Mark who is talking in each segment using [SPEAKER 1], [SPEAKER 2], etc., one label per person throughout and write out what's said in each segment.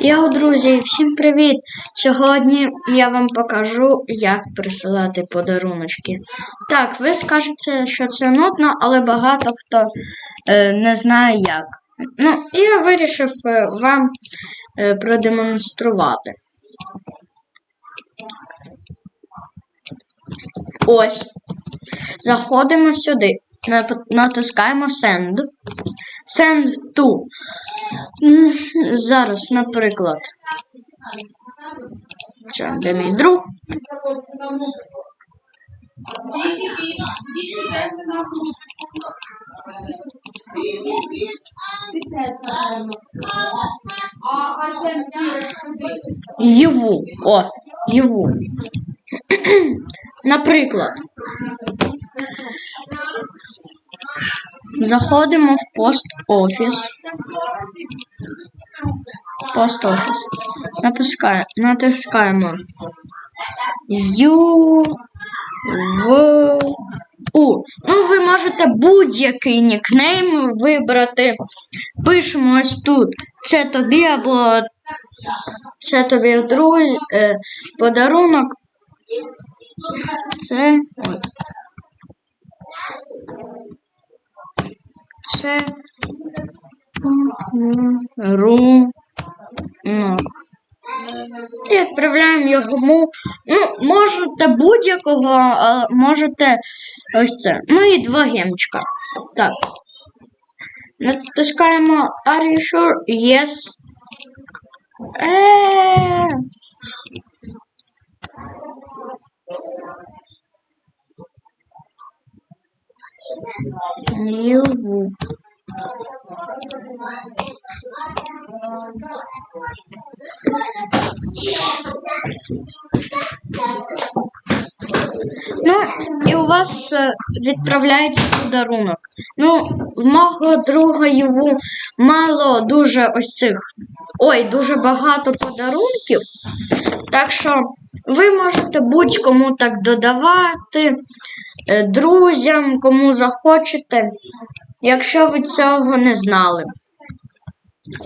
[SPEAKER 1] Йоу, друзі, всім привіт! Сьогодні я вам покажу, як присилати подаруночки. Так, ви скажете, що це нудно, але багато хто е, не знає як. Ну, і я вирішив е, вам е, продемонструвати. Ось. Заходимо сюди, натискаємо Send. Send to. М, Зараз, наприклад. Це де мій друг. Йому. О, йому. Наприклад. Заходимо в пост офіс. Пост офіс. Натискаємо, натискаємо Ю в У. Ну, ви можете будь-який нікнейм вибрати. Пишемо ось тут. Це тобі або це тобі друзі, е, подарунок. Це. Це ру. Ну. І відправляємо йому. Ну, можете будь-якого, а можете ось це. Ну і два гемчика. Так. Натискаємо Are you sure? Yes. Е. Юву. Ну, і у вас е, відправляється подарунок. Ну, в мого друга йому мало дуже ось цих. Ой, дуже багато подарунків. Так що ви можете будь-кому так додавати, Е, друзям, кому захочете, якщо ви цього не знали.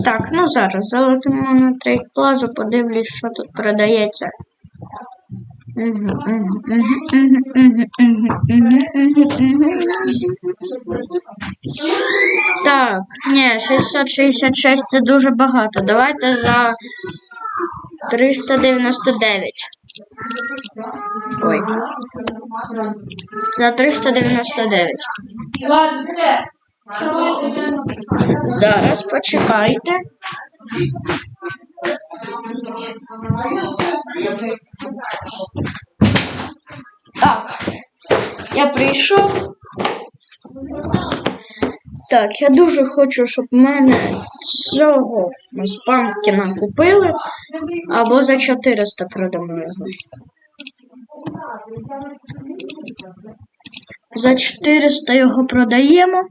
[SPEAKER 1] Так, ну зараз залетимо на трейд плазу, подивлюсь, що тут продається. Так, ні, 666 це дуже багато. Давайте за 399. Ой. За 399.
[SPEAKER 2] Ладно, все.
[SPEAKER 1] Зараз почекайте. Так, я прийшов. Так, я дуже хочу, щоб мене цього з пампкіна купили, або за 400 продамо його. За 400 його продаємо.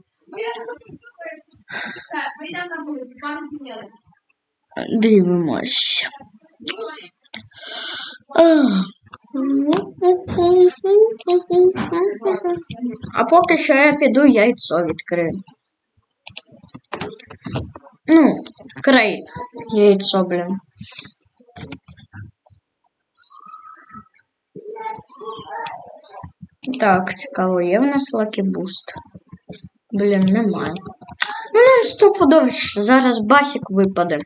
[SPEAKER 1] Дивимось. А поки що я піду яйцо відкрию. Ну, крейт. Яйцо, блін. Так, цікаво, є в нас Lucky Boost? Блін, немає. Ну, нам стопудово зараз басік випаде.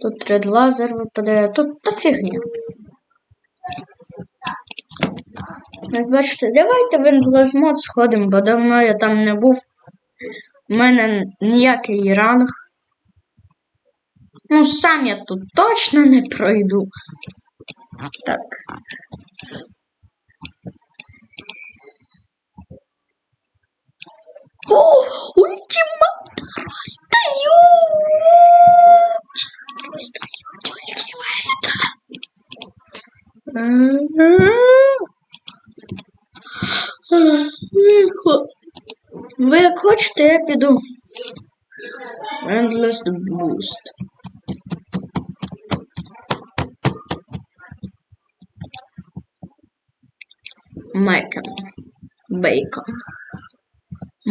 [SPEAKER 1] Тут Red Laser випадає, тут та фігня. Як бачите, давайте в Endless сходимо, бо давно я там не був. У мене ніякий ранг. Ну, сам я тут точно не пройду. Так. О, ультимат раздают! Раздают ультимат. Ви як хочете, я піду. Endless Boost. Мэкон. Бейкон.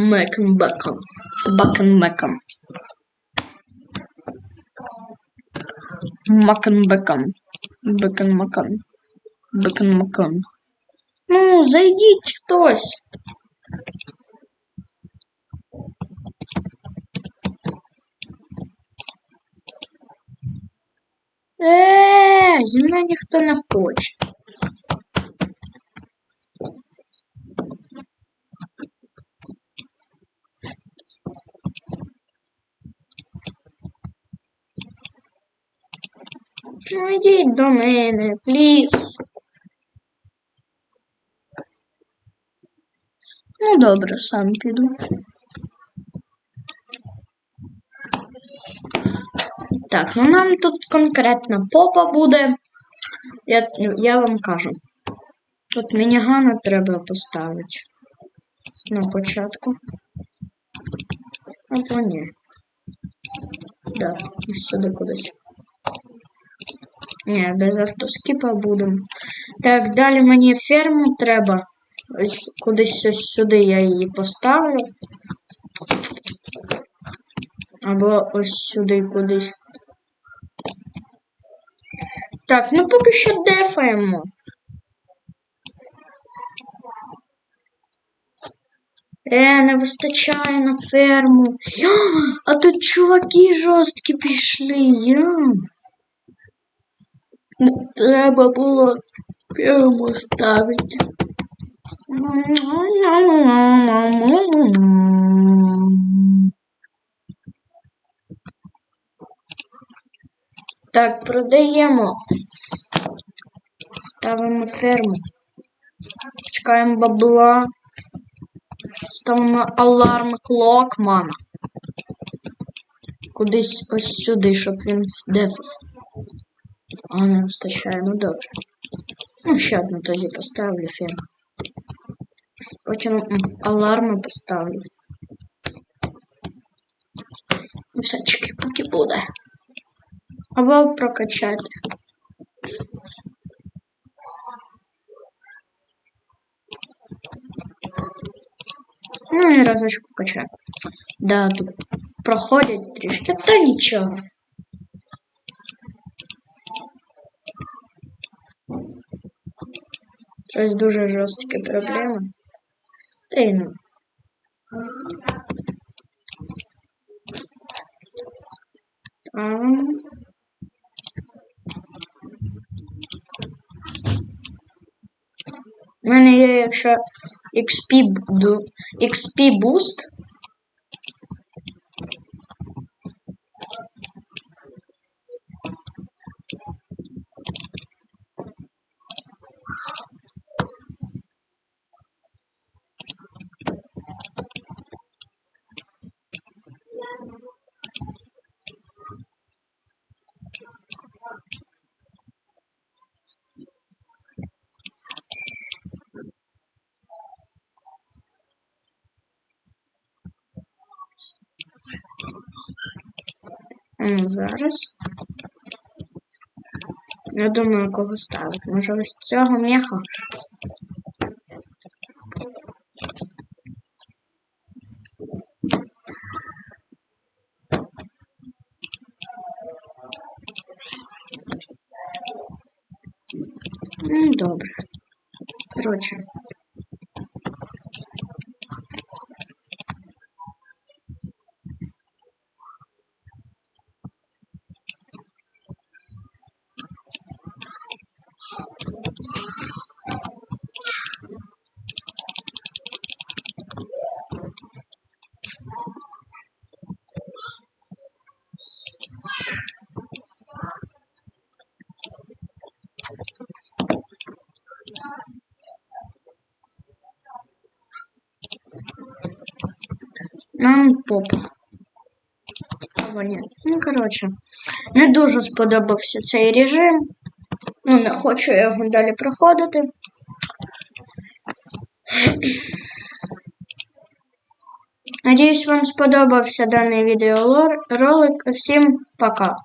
[SPEAKER 1] Мэкон, бэкон. Бакон, мэкон. Макон, бэкон. Бэкон, макон. Бэкон, макон. Ну, зайдите хтось. Е, зі мною ніхто не хочет. Ну, йдіть до мене, пліз. Ну, добре, сам піду. Так, ну нам тут конкретно попа буде. Я, я вам кажу. Тут мінігана треба поставити на початку. Або ні. Да, ось сюди кудись. Ні, без автоскіпа будемо. Так, далі мені ферму треба. Ось кудись ось сюди я її поставлю. Або ось сюди кудись. Так, ну поки що дефаємо. Е, не вистачає на ферму. А тут чуваки жорсткі пішли. Я. Треба було ферму ставити. Так, продаємо. Ставимо ферму. Чекаємо бабла. Ставимо аларм клок, мама. Кудись ось сюди, щоб він дефав. А не вистачає, ну добре. Ну, ще одну тоді поставлю ферму. Потім м, аларми поставлю. Ну, все, чеки, поки буде. Або прокачати. Ну і разочку вкачаю. Да, тут проходять трішки, та нічого. Щось дуже жорсткі проблеми. Та й ну. Там. У мене є якщо XP, XP boost. Зараз. Я думаю, кого ставити. Може ось цього меха. Ну, добре. Коротше. Попа. Або ні. Ну, коротше, не дуже сподобався цей режим. Ну, не хочу його далі проходити. Надіюсь, вам сподобався даний відеоролик. Всім пока!